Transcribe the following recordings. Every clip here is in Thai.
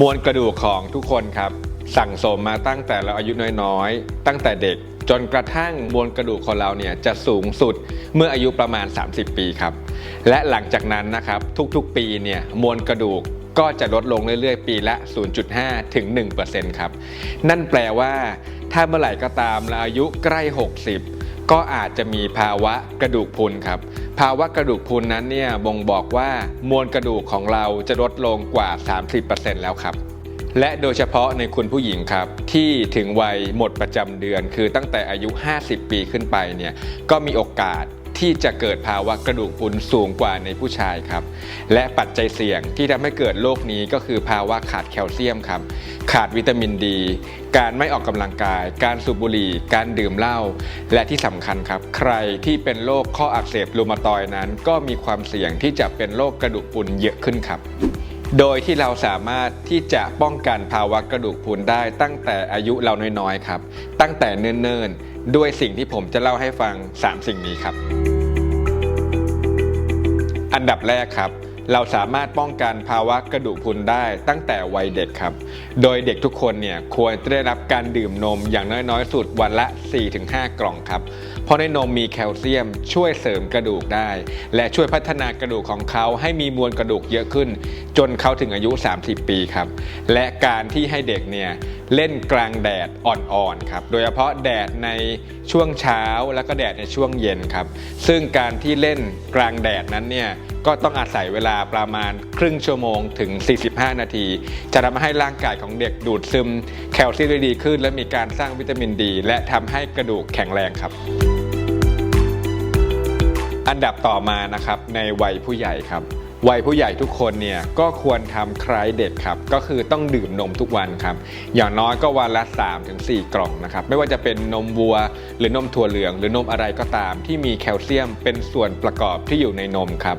มวลกระดูกของทุกคนครับ สั่งสมมาตั้งแต่เราอายุน้อยๆ ตั้งแต่เด็กจนกระทั่งมวลกระดูกของเราเนี่ยจะสูงสุดเมื่ออายุประมาณ 30 ปีครับ และหลังจากนั้นนะครับทุกๆปีเนี่ยมวลกระดูกก็จะลดลงเรื่อยๆ ปีละ 0.5 ถึง 1%ครับ นั่นแปลว่า ถ้าเมื่อไหร่ก็ตามเราอายุใกล้ 60 ก็อาจจะมีภาวะกระดูกพุนครับ ภาวะกระดูกพุนนั้นเนี่ยบ่งบอกว่ามวลกระดูกของเราจะลดลงกว่า 30%แล้วครับ และโดยเฉพาะในคุณผู้หญิงครับ ที่ถึงวัยหมดประจำเดือน คือตั้งแต่อายุ 50 ปีขึ้นไปเนี่ยก็มีโอกาส ที่จะเกิดภาวะกระดูกพรุนสูงกว่าในผู้ชายครับ และปัจจัยเสี่ยงที่ทำให้เกิดโรคนี้ก็คือภาวะขาดแคลเซียมครับ ขาดวิตามินดี การไม่ออกกำลังกาย การสูบบุหรี่ การดื่มเหล้า และที่สำคัญครับ ใครที่เป็นโรคข้ออักเสบรูมาตอยนั้น ก็มีความเสี่ยงที่จะเป็นโรคกระดูกพรุนเยอะขึ้นครับโดยที่เราสามารถที่จะป้องกันภาวะกระดูกพรุนได้ตั้งแต่อายุเราน้อยๆครับ ตั้งแต่เนิ่นๆ ด้วยสิ่งที่ผมจะเล่าให้ฟัง 3 สิ่งนี้ครับ อันดับแรกครับ เราสามารถป้องกันภาวะกระดูกพรุนได้ตั้งแต่วัยเด็กครับ โดยเด็กทุกคนเนี่ยควรจะได้รับการดื่มนมอย่างน้อยๆ สุดวันละ 4-5 กล่องครับ เพราะในนมมีแคลเซียมช่วยเสริมกระดูกได้ และช่วยพัฒนากระดูกของเขาให้มีมวลกระดูกเยอะขึ้น จนเขาถึงอายุ 30 ปีครับ และการที่ให้เด็กเนี่ย เล่นกลางแดดอ่อนๆครับ โดยเฉพาะแดดในช่วงเช้าแล้วก็แดดในช่วงเย็นครับ ซึ่งการที่เล่นกลางแดดนั้นเนี่ยก็ต้องอาศัยเวลาประมาณครึ่งชั่วโมงถึง 45 นาที จะทำให้ร่างกายของเด็กดูดซึมแคลเซียมได้ดีขึ้น และมีการสร้างวิตามินดี และทำให้กระดูกแข็งแรงครับอันดับต่อมานะครับในวัยผู้ใหญ่ครับ วัยผู้ใหญ่ทุกคนเนี่ยก็ควรทำคล้ายเด็กครับ ก็คือต้องดื่มนมทุกวันครับ อย่างน้อยก็วันละ 3-4 กล่องนะครับ ไม่ว่าจะเป็นนมวัว หรือนมถั่วเหลือง หรือนมอะไรก็ตามที่มีแคลเซียมเป็นส่วนประกอบที่อยู่ในนมครับ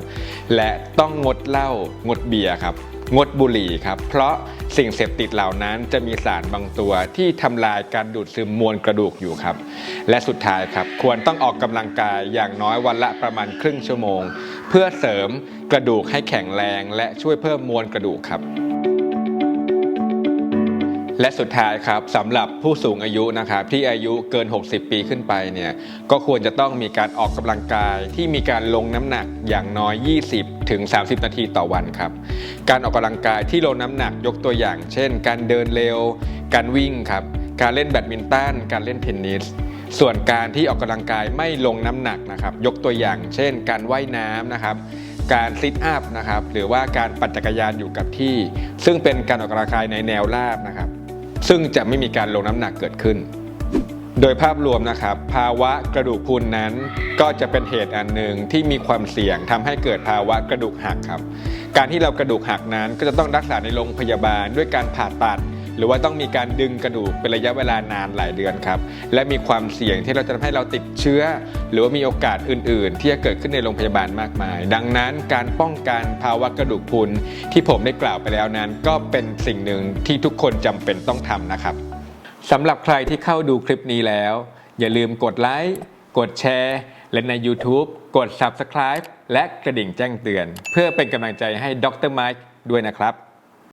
และต้องงดเหล้างดเบียร์ครับ งดบุหรี่ครับ เพราะสิ่งเสพติดเหล่านั้นจะมีสารบางตัวที่ทำลายการดูดซึมมวลกระดูกอยู่ครับ และสุดท้ายครับ ควรต้องออกกำลังกายอย่างน้อยวันละประมาณครึ่งชั่วโมง เพื่อเสริมกระดูกให้แข็งแรง และช่วยเพิ่มมวลกระดูกครับ และสุดท้ายครับสำหรับผู้สูงอายุนะครับที่อายุเกิน 60 ปีขึ้นไปเนี่ยก็ควรจะต้องมีการออกกำลังกายที่มีการลงน้ำหนักอย่างน้อย 20 ถึง 30 นาทีต่อวันครับการออกกำลังกายที่ลงน้ำหนักยกตัวอย่าง เช่น การเดินเร็ว การวิ่งครับการเล่นแบดมินตันการเล่นเทนนิสส่วนการที่ออกกำลังกายไม่ลงน้ำหนักนะครับยกตัวอย่าง เช่น การว่ายน้ำนะครับการซิทอัพนะครับหรือว่าการปั่นจักรยานอยู่กับที่ ซึ่งเป็นการออกกำลังกายในแนวราบนะครับ ซึ่งจะไม่มีการลงน้ำหนักเกิดขึ้น โดยภาพรวมนะครับ ภาวะกระดูกพรุนนั้น ก็จะเป็นเหตุอันหนึ่งที่มีความเสี่ยงทำให้เกิดภาวะกระดูกหักครับ การที่เรากระดูกหักนั้นก็จะต้องรักษาในโรงพยาบาลด้วยการผ่าตัด หรือว่าต้องมีการดึงกระดูกเป็นระยะเวลานานหลายเดือนครับ และมีความเสี่ยงที่เราจะทำให้เราติดเชื้อ หรือว่ามีโอกาสอื่น ๆ ที่จะเกิดขึ้นในโรงพยาบาลมากมาย ดังนั้นการป้องกันภาวะกระดูกพรุนที่ผมได้กล่าวไปแล้วนั้น ก็เป็นสิ่งหนึ่งที่ทุกคนจำเป็นต้องทำนะครับสำหรับใครที่เข้าดูคลิปนี้แล้ว อย่าลืมกดไลค์กดแชร์และใน YouTube กด Subscribe และกระดิ่งแจ้งเตือน เพื่อเป็นกำลังใจให้ดรไมค์ด้วยนะครับ